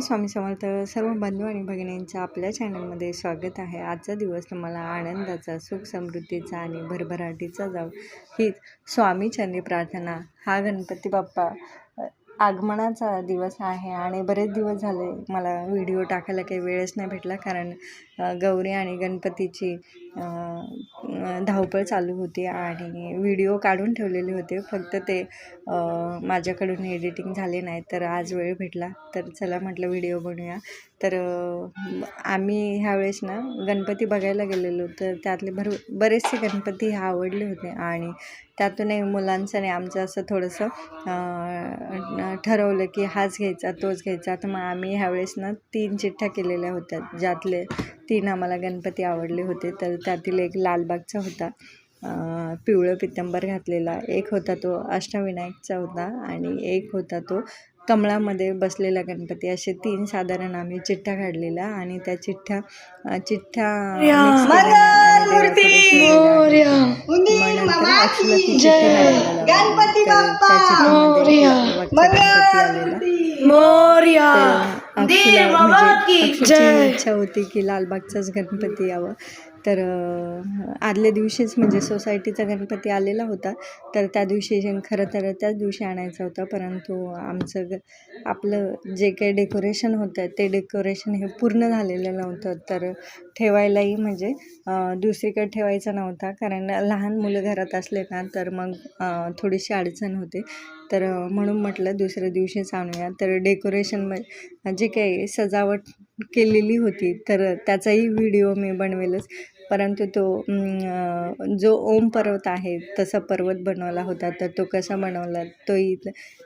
श्री स्वामी समर्थ सर्व बंधू आणि भगिनींचं आपल्या चॅनलमध्ये स्वागत आहे. आजचा दिवस तुम्हाला आनंदाचा सुख समृद्धीचा आणि भरभराटीचा जाऊ हीच स्वामीचरणी प्रार्थना. हा गणपती बाप्पा आगमनाचा दिवस आहे आणि बरेच दिवस झाले मला व्हिडिओ टाकायला काही वेळच नाही भेटला कारण गौरी आणि गणपतीची धावपळ चालू होती आणि व्हिडिओ काढून ठेवलेले होते. फक्त ते माझ्याकडून एडिटिंग झाले नाही तर आज वेळ भेटला तर चला म्हटलं व्हिडिओ बनवूया. तर आम्ही ह्यावेळेस ना गणपती बघायला गेलेलो तर त्यातले भर बरेचसे गणपती आवडले होते आणि त्यातूनही मुलांचं आणि आमचं असं थोडंसं ठरवलं की हाच घ्यायचा तोच घ्यायचा. तर मग आम्ही ह्यावेळेस ना तीन चिठ्ठ्या केलेल्या होत्या ज्यातले तीन आम्हाला गणपती आवडले होते. तर त्यातील एक लालबागचा होता. पिवळं पित्तंबर घातलेला. एक होता तो अष्टविनायकचा होता आणि एक होता तो कमळामध्ये बसलेला गणपती. असे तीन साधारण आम्ही चिठ्ठ्या काढलेल्या आणि त्या चिठ्ठ्या चिठ्ठ्या त्या म्हणजे इच्छा होती की लालबागचाच गणपती यावं. तर आदल्या दिवशीच म्हणजे सोसायटीचा गणपती आलेला होता. तर त्या दिवशी खरं तर त्याच दिवशी आणायचा होता. परंतु आमचं ग आपलं जे काही डेकोरेशन होतं ते डेकोरेशन हे पूर्ण झालेलं नव्हतं. तर ठेवायलाही म्हणजे दुसरीकडे ठेवायचा नव्हता. कारण लहान मुलं घरात असले ना तर मग थोडीशी अडचण होते. तर म्हणून म्हटलं दुसऱ्या दिवशीच आणूया. तर डेकोरेशन म जे काही सजावट केलेली होती तर त्याचाही व्हिडिओ मी बनवेलच. परंतु तो जो ओम पर्वत आहे तसा पर्वत बनवला होता. तर तो कसा बनवला तोही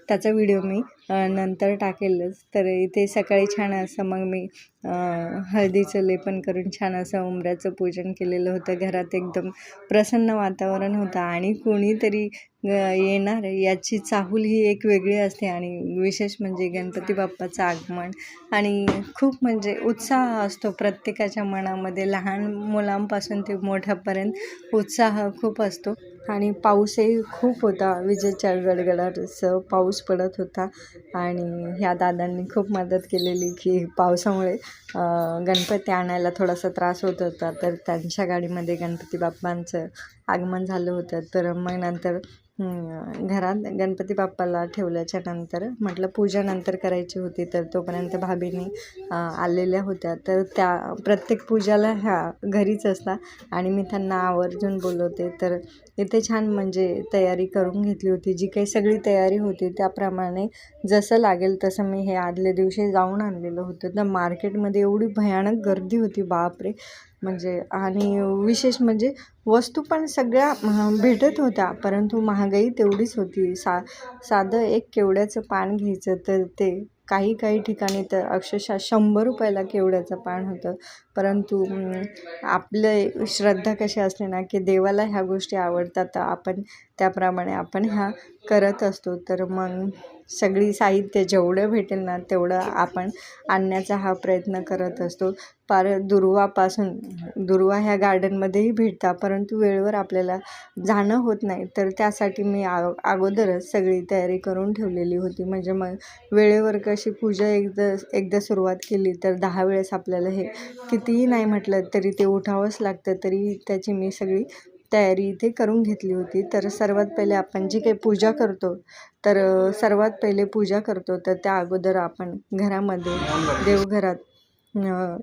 त्याचा व्हिडिओ मी नंतर टाकेलच. तर इथे सकाळी छान असं मग मी हळदीचं लेपन करून छान असं उंबऱ्याचं पूजन केलेलं होतं. घरात एकदम प्रसन्न वातावरण होतं आणि कोणीतरी येणार याची चाहूल ही एक वेगळी असते आणि विशेष म्हणजे गणपती बाप्पाचं आगमन आणि खूप म्हणजे उत्साह असतो प्रत्येकाच्या मनामध्ये. लहान मुलांपासून ते मोठ्यापर्यंत उत्साह खूप असतो. आणि पाऊसही खूप होता. विजेच्या गडगडाटसं पाऊस पडत होता. आणि ह्या दादांनी खूप मदत केलेली की पावसामुळे गणपती आणायला थोडासा त्रास होत होता. तर त्यांच्या गाडीमध्ये गणपती बाप्पांचं आगमन झालं होतं. तर मग नंतर घरात गणपती बाप्पाला ठेवल्याच्या नंतर म्हटलं पूजा नंतर करायची होती. तर तोपर्यंत भाभीनी आलेल्या होत्या. तर त्या प्रत्येक पूजाला ह्या घरीच असतात. आणि मी त्यांना आवर्जून बोलवते. तर इथे छान म्हणजे तयारी करून घेतली होती. जी काही सगळी तयारी होती त्याप्रमाणे जसं लागेल तसं मी हे आदल्या दिवशी जाऊन आणलेलं होतं. तर मार्केटमध्ये एवढी भयानक गर्दी होती बापरे! म्हणजे आणि विशेष म्हणजे वस्तू पण सगळ्या भेटत होत्या. परंतु महागाई तेवढीच होती. सा साधं एक केवड्याचं पान घ्यायचं तर ते काही काही ठिकाणी तर अक्षरशः शंभर रुपयाला केवड्याचं पान होतं. परंतु आपले श्रद्धा कशी असते ना की देवाला ह्या गोष्टी आवडतात तर आपण त्याप्रमाणे आपण ह्या करत असतो. तर मग सगळी साहित्य जेवढं भेटेल ना तेवढं आपण आणण्याचा हा प्रयत्न करत असतो. पार दुर्वापासून दुर्वा ह्या गार्डनमध्येही भेटतात परंतु वेळेवर आपल्याला जाणं होत नाही. तर त्यासाठी मी आ अगोदरच सगळी तयारी करून ठेवलेली होती. म्हणजे मग वेळेवर कशी पूजा एकदा एकदा सुरुवात केली तर दहा वेळेस आपल्याला हे कितीही नाही म्हटलं तरी ते उठावंच लागतं तरी त्याची मी सगळी तयारी इथे करून घेतली होती. तर सर्वात पहिले आपण जी काही पूजा करतो तर सर्वात पहिले पूजा करतो तर त्या अगोदर आपण घरामध्ये देवघरात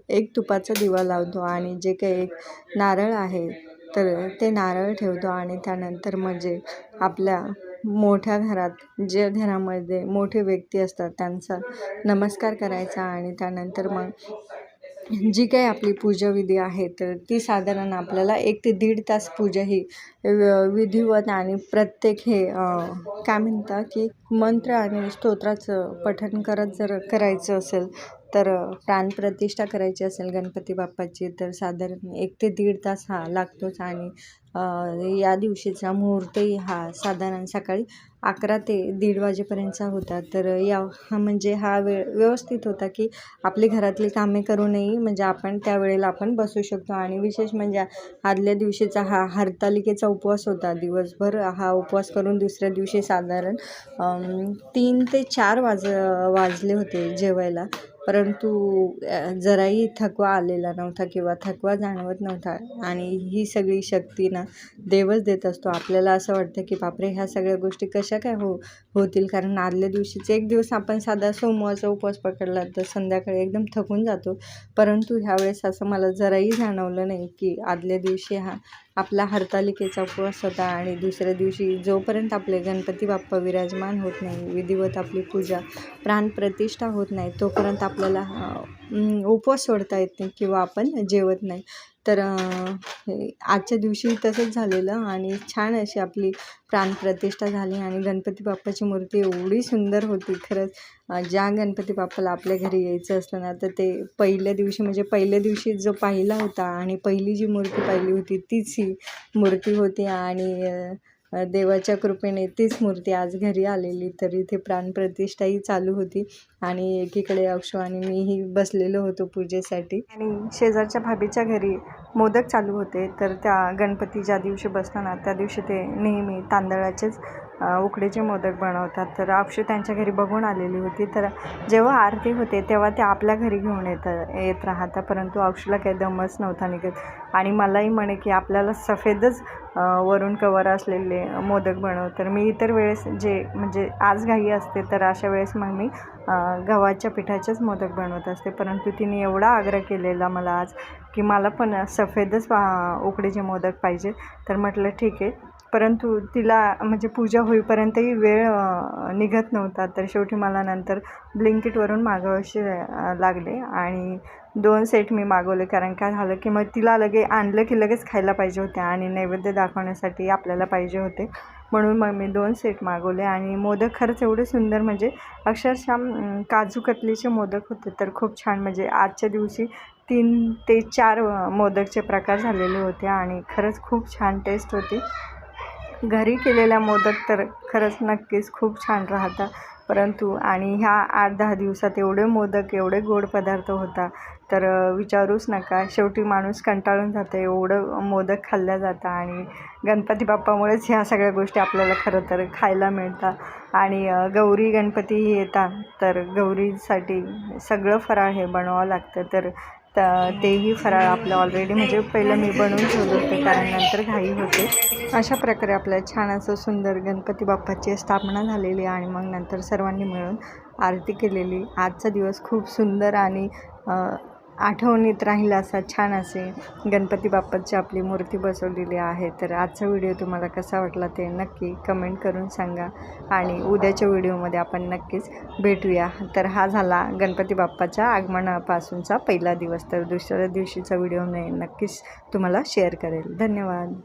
एक तुपाचा दिवा लावतो आणि जे काही एक नारळ आहे तर ते नारळ ठेवतो आणि त्यानंतर म्हणजे आपल्या मोठ्या घरात जे घरामध्ये मोठे व्यक्ती असतात त्यांचा नमस्कार करायचा आणि त्यानंतर मग जी काही आपली पूजाविधी आहे तर ती साधारण आपल्याला एक ते दीड तास पूजा ही विधिवत आणि प्रत्येक हे काय म्हणता की मंत्र आणि स्तोत्राचं पठण करत जर करायचं असेल तर प्राण प्राणप्रतिष्ठा करायची असेल गणपती बाप्पाची तर साधारण एक ते दीड तास हा लागतोच आणि या दिवशीचा मुहूर्तही हा साधारण सकाळी अकरा ते दीड वाजेपर्यंतचा होता. तर या हा म्हणजे हा वेळ व्यवस्थित होता की आपली घरातली कामे करूनही म्हणजे आपण त्यावेळेला आपण बसू शकतो आणि विशेष म्हणजे आदल्या दिवशीचा हा हरतालिकेचा उपवास होता. दिवसभर हा उपवास करून दुसऱ्या दिवशी साधारण तीन ते चार वाज वाजले होते जेवायला. परंतु जराही थकवा आलेला नव्हता किंवा थकवा जाणवत नव्हता. आणि ही सगळी शक्ती ना देवच देत असतो. आपल्याला असं वाटतं की बापरे ह्या सगळ्या गोष्टी कशा काय हो होतील? कारण आदल्या दिवशीच एक दिवस आपण साधा सोमवारचा उपवास पकडला तर संध्याकाळी एकदम थकून जातो. परंतु ह्यावेळेस असं मला जराही जाणवलं नाही की आदल्या दिवशी हा आपला हरतालिकेचा उपवास होता आणि दुसऱ्या दिवशी जोपर्यंत आपले गणपती बाप्पा विराजमान होत नाही विधिवत आपली पूजा प्राणप्रतिष्ठा होत नाही तोपर्यंत आपल्याला उपवास सोडता येत नाही किंवा आपण जेवत नाही. तर हे आजच्या दिवशी तसंच झालेलं आणि छान अशी आपली प्राणप्रतिष्ठा झाली आणि गणपती बाप्पाची मूर्ती एवढी सुंदर होती. खरंच ज्या गणपती बाप्पाला आपल्या घरी यायचं असलं ना तर ते पहिल्या दिवशी म्हणजे पहिल्या दिवशी जो पाहिला होता आणि पहिली जी मूर्ती पाहिली होती तीच ही मूर्ती होती आणि देवाच्या कृपेने तीच मूर्ती आज घरी आलेली. तर इथे प्राणप्रतिष्ठाही चालू होती आणि एकीकडे अक्षु आणि मीही बसलेलो होतो पूजेसाठी. आणि शेजारच्या भाभीच्या घरी मोदक चालू होते. तर त्या गणपती ज्या दिवशी बसताना त्या दिवशी ते नेहमी तांदळाचेच उकडीचे मोदक बनवतात. तर आपशी त्यांच्या घरी बघून आलेली होती. तर जेव्हा आरती होते तेव्हा ते आपल्या घरी घेऊन येत येत राहता परंतु अक्षुला काही दमच नव्हता निघत. आणि मलाही म्हणे की आपल्याला सफेदच वरून कवर असलेले मोदक बनव. तर मी इतर वेळेस जे म्हणजे आज घाई असते तर अशा वेळेस मग मी गव्हाच्या पिठाचेच मोदक बनवत असते. परंतु तिने एवढा आग्रह केलेला मला आज की मला पण सफेदच उकडीचे मोदक पाहिजे तर म्हटलं ठीक आहे. परंतु तिला म्हणजे पूजा होईपर्यंतही वेळ निघत नव्हता. तर शेवटी मला नंतर ब्लिंकिटवरून मागवायचे लागले आणि दोन सेट मी मागवले. कारण काय झालं की मग तिला लगे आणलं की लगेच खायला पाहिजे होते आणि नैवेद्य दाखवण्यासाठी आपल्याला पाहिजे होते. म्हणून मग मी दोन सेट मागवले आणि मोदक खरंच एवढे सुंदर म्हणजे अक्षरशः काजू कतलीचे मोदक होते. तर खूप छान म्हणजे आजच्या दिवशी तीन ते चार मोदकचे प्रकार झालेले होते आणि खरंच खूप छान टेस्ट होती. घरी केलेल्या मोदक तर खरंच नक्कीच खूप छान राहतात परंतु आणि ह्या आठ दहा दिवसात एवढे मोदक एवढे गोड पदार्थ होता तर विचारूच नका. शेवटी माणूस कंटाळून जातं एवढं मोदक खाल्लं जातं आणि गणपती बाप्पामुळेच ह्या सगळ्या गोष्टी आपल्याला खरं तर खायला मिळतात. आणि गौरी गणपतीही येतात तर गौरीसाठी सगळं फराळ हे बनवावं लागतं. तर तर तेही फराळ आपलं ऑलरेडी म्हणजे पहिलं मी बनवून ठेवलं होते कारण नंतर घाई होते. अशा प्रकारे आपल्या छान असं सुंदर गणपती बाप्पाची स्थापना झालेली आणि मग नंतर सर्वांनी मिळून आरती केलेली. आजचा दिवस खूप सुंदर आणि आठवणीत राहील असा छान असे गणपती बाप्पाची आपली मूर्ती बसवलेली आहे. तर आजचा व्हिडिओ तुम्हाला कसा वाटला ते नक्की कमेंट करून सांगा आणि उद्याच्या व्हिडिओमध्ये आपण नक्कीच भेटूया. तर हा झाला गणपती बाप्पाच्या आगमनापासूनचा पहिला दिवस. तर दुसऱ्या दिवशीचा व्हिडिओ मी नक्कीच तुम्हाला शेअर करेल. धन्यवाद.